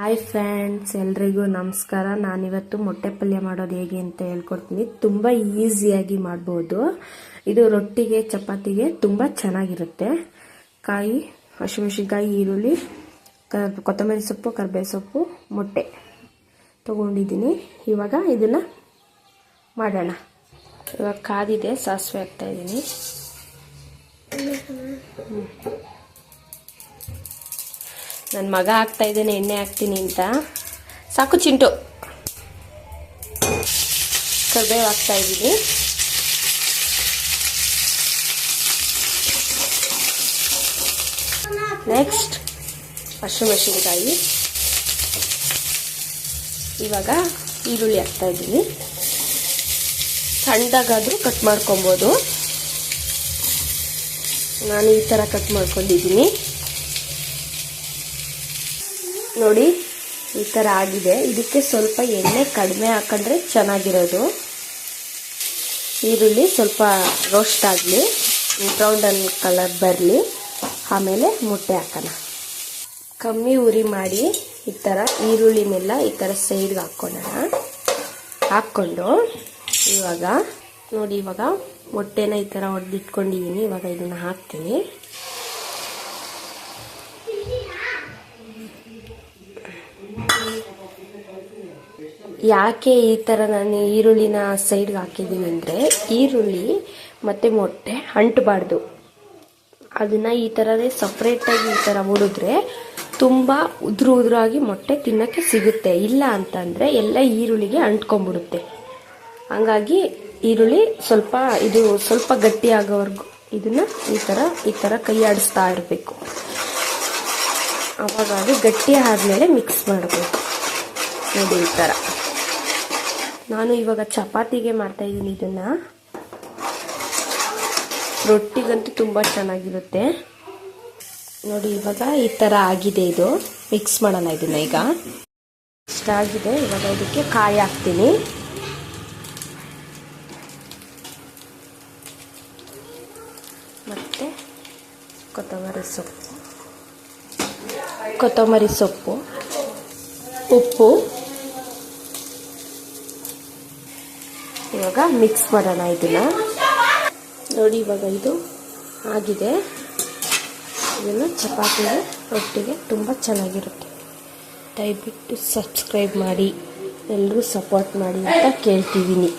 Hi friends ಎಲ್ರಿಗೂ ನಮಸ್ಕಾರ. ನಾನಿವತ್ತು ಮೊಟ್ಟೆ ಪಲ್ಯ ಮಾಡೋದು ಹೇಗೆ ಅಂತ ಹೇಳ್ಕೊಡ್ತೀನಿ. ತುಂಬ ಈಸಿಯಾಗಿ ಮಾಡ್ಬೋದು. ಇದು ರೊಟ್ಟಿಗೆ, ಚಪಾತಿಗೆ ತುಂಬ ಚೆನ್ನಾಗಿರುತ್ತೆ. ಕಾಯಿ, ಹಸಿಮೆಣಸಿನ್ಕಾಯಿ, ಈರುಳ್ಳಿ, ಕರ್, ಕೊತ್ತಂಬರಿ ಸೊಪ್ಪು ಕರ್ಬೇವು ಸೊಪ್ಪು, ಮೊಟ್ಟೆ ತೊಗೊಂಡಿದ್ದೀನಿ. ಇವಾಗ ಇದನ್ನು ಮಾಡೋಣ. ಇವಾಗ ಕಾದಿದೆ, ಸಾಸಿವೆ ಹಾಕ್ತಾಯಿದ್ದೀನಿ ನನ್ನ ಮಗ ಹಾಕ್ತಾ ಇದ್ದೇನೆ, ಎಣ್ಣೆ ಹಾಕ್ತೀನಿ ಅಂತ. ಸಾಕು ಚಿಂಟು. ಕರ್ಬೇವು ಹಾಕ್ತಾ ಇದ್ದೀನಿ. ನೆಕ್ಸ್ಟ್ ಹಸಿಮೆಣಸಿನ್ಕಾಯಿ. ಇವಾಗ ಈರುಳ್ಳಿ ಹಾಕ್ತಾ ಇದ್ದೀನಿ. ಸಣ್ಣದಾಗಾದರೂ ಕಟ್ ಮಾಡ್ಕೊಬೋದು. ನಾನು ಈ ಥರ ಕಟ್ ಮಾಡ್ಕೊಂಡಿದ್ದೀನಿ. ನೋಡಿ, ಈ ಥರ ಆಗಿದೆ. ಇದಕ್ಕೆ ಸ್ವಲ್ಪ ಎಣ್ಣೆ ಕಡಿಮೆ ಹಾಕೊಂಡ್ರೆ ಚೆನ್ನಾಗಿರೋದು. ಈರುಳ್ಳಿ ಸ್ವಲ್ಪ ರೋಸ್ಟ್ ಆಗಲಿ ಬ್ರೌನ್ ಕಲರ್ ಬರಲಿ, ಆಮೇಲೆ ಮೊಟ್ಟೆ ಹಾಕೋಣ. ಕಮ್ಮಿ ಉರಿ ಮಾಡಿ ಈ ಥರ ಈರುಳ್ಳಿನೆಲ್ಲ ಈ ಥರ ಸೈಡ್ಗೆ ಹಾಕ್ಕೊಳ್ಳೋಣ ಹಾಕ್ಕೊಂಡು ಇವಾಗ, ನೋಡಿ ಇವಾಗ ಮೊಟ್ಟೆನ ಈ ಥರ ಹೊಡೆದಿಟ್ಕೊಂಡಿದ್ದೀನಿ ಇವಾಗ ಇದನ್ನು ಹಾಕ್ತೀನಿ. ಯಾಕೆ ಈ ಥರ ನಾನು ಈರುಳ್ಳಿನ ಸೈಡ್ಗೆ ಹಾಕಿದ್ದೀನಿ ಅಂದರೆ ಈರುಳ್ಳಿ ಮತ್ತು ಮೊಟ್ಟೆ ಅಂಟಬಾರ್ದು. ಅದನ್ನು ಈ ಥರನೇ ಸಪ್ರೇಟಾಗಿ ಈ ಥರ ಉಡಿದ್ರೆ ತುಂಬ ಉದುರು ಉದುರಾಗಿ ಮೊಟ್ಟೆ ತಿನ್ನೋಕ್ಕೆ ಸಿಗುತ್ತೆ. ಇಲ್ಲ ಅಂತಂದರೆ ಎಲ್ಲ ಈರುಳ್ಳಿಗೆ ಅಂಟ್ಕೊಂಡ್ಬಿಡುತ್ತೆ. ಹಂಗಾಗಿ ಈರುಳ್ಳಿ ಸ್ವಲ್ಪ ಇದು ಸ್ವಲ್ಪ ಗಟ್ಟಿ ಆಗೋವರೆಗೂ ಇದನ್ನು ಈ ಥರ ಈ ಥರ ಕೈ ಆಡಿಸ್ತಾ ಇರಬೇಕು. ಅವಾಗ ಅದು ಗಟ್ಟಿ ಆದಮೇಲೆ ಮಿಕ್ಸ್ ಮಾಡಬೇಕು. ನೋಡಿ ಈ ಥರ ನಾನು ಇವಾಗ ಚಪಾತಿಗೆ ಮಾಡ್ತಾ ಇದ್ದೀನಿ ಇದನ್ನು. ರೊಟ್ಟಿಗಂತೂ ತುಂಬ ಚೆನ್ನಾಗಿರುತ್ತೆ. ನೋಡಿ, ಇವಾಗ ಈ ಥರ ಆಗಿದೆ ಇದು. ಮಿಕ್ಸ್ ಮಾಡೋಣ ಇದನ್ನ ಈಗ. ಇಷ್ಟಾಗಿದೆ ಇವಾಗ ಇದಕ್ಕೆ ಕಾಯಿ ಹಾಕ್ತೀನಿ. ಮತ್ತು ಕೊತ್ತಂಬರಿ ಸೊಪ್ಪು. ಕೊತ್ತಂಬರಿ ಸೊಪ್ಪು. ಉಪ್ಪು. ಇವಾಗ ಮಿಕ್ಸ್ ಮಾಡೋಣ ಇದನ್ನು. ನೋಡಿ ಇವಾಗ ಇದು ಆಗಿದೆ. ಇದನ್ನು ಚಪಾತಿ ರೊಟ್ಟಿಗೆ ತುಂಬ ಚೆನ್ನಾಗಿರುತ್ತೆ. ದಯವಿಟ್ಟು ಸಬ್ಸ್ಕ್ರೈಬ್ ಮಾಡಿ. ಎಲ್ಲರೂ ಸಪೋರ್ಟ್ ಮಾಡಿ ಅಂತ ಕೇಳ್ತಿದ್ದೀನಿ.